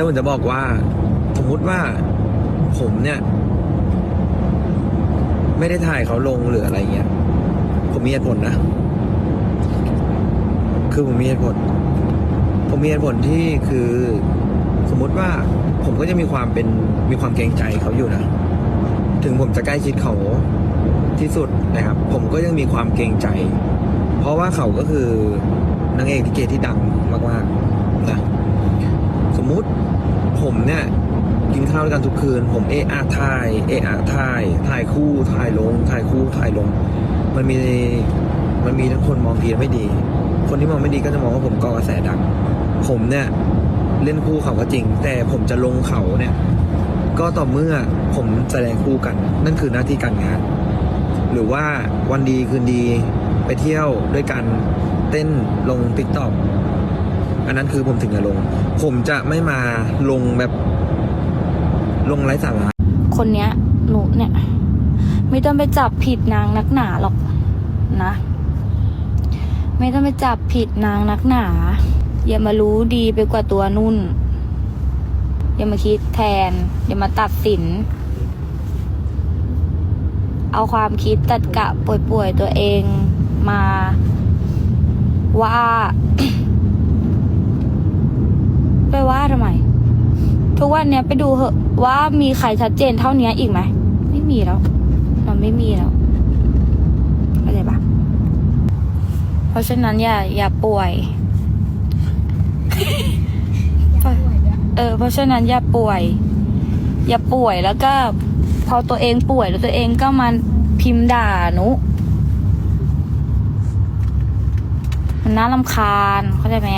แล้วผมจะบอกว่า สมมุติว่าผมเนี่ย ไม่ได้ถ่ายเขาลงหรืออะไรเงี้ย ผมมีเหตุผลนะ คือผมมีเหตุผล ผมมีเหตุผลที่คือ สมมุติว่าผมก็จะมีความเป็นมีความเกรงใจเขาอยู่นะ ถึงผมจะใกล้ชิดเขาที่สุดนะครับ ผมก็ยังมีความเกรงใจ เพราะว่าเขาก็คือนางเอกลิเกที่ดังมากๆนะ สมมุติผมเนี่ยกินข้าวด้วยกันทุกคืน ผมเอะอะถ่าย เอะอะถ่าย ถ่ายคู่ ถ่ายลง ถ่ายคู่ ถ่ายลง มันมี มันมีทั้งคนมองดีและไม่ดี คนที่มองไม่ดีก็จะมองว่าผมก่อกระแสดัง ผมเนี่ยเล่นคู่เขาก็จริง แต่ผมจะลงเขาเนี่ย ก็ต่อเมื่อผมแสดงคู่กัน นั่นคือหน้าที่การงาน หรือว่าวันดีคืนดีไปเที่ยวด้วยกันเต้นลงติ๊กต็อกอันนั้นคือผมถึงจะลง ผมจะไม่มาลงแบบ ลงไร้สาระคนเนี้ยหนูเนี่ย ไม่ต้องไปจับผิดนางนักหนาหรอกนะ ไม่ต้องไปจับผิดนางนักหนา อย่ามารู้ดีไปกว่าตัวนุ่น อย่ามาคิดแทน อย่ามาตัดสิน เอาความคิดตัดกะป่วยๆตัวเองมาว่า ไปว่าทำไม ทุกวันเนี้ยไปดูเหอะว่ามีใครชัดเจนเท่านี้อีกไหมไม่มีแล้ว มันไม่มีแล้วเข้าใจปะเพราะฉะนั้นอย่าอย่าป่วย เออ เพราะฉะนั้นอย่าป่วย อย่าป่วยแล้วก็ พอตัวเองป่วยแล้วตัวเองก็มาพิมพ์ด่าหนุมันน่ารำคาญเข้าใจไหม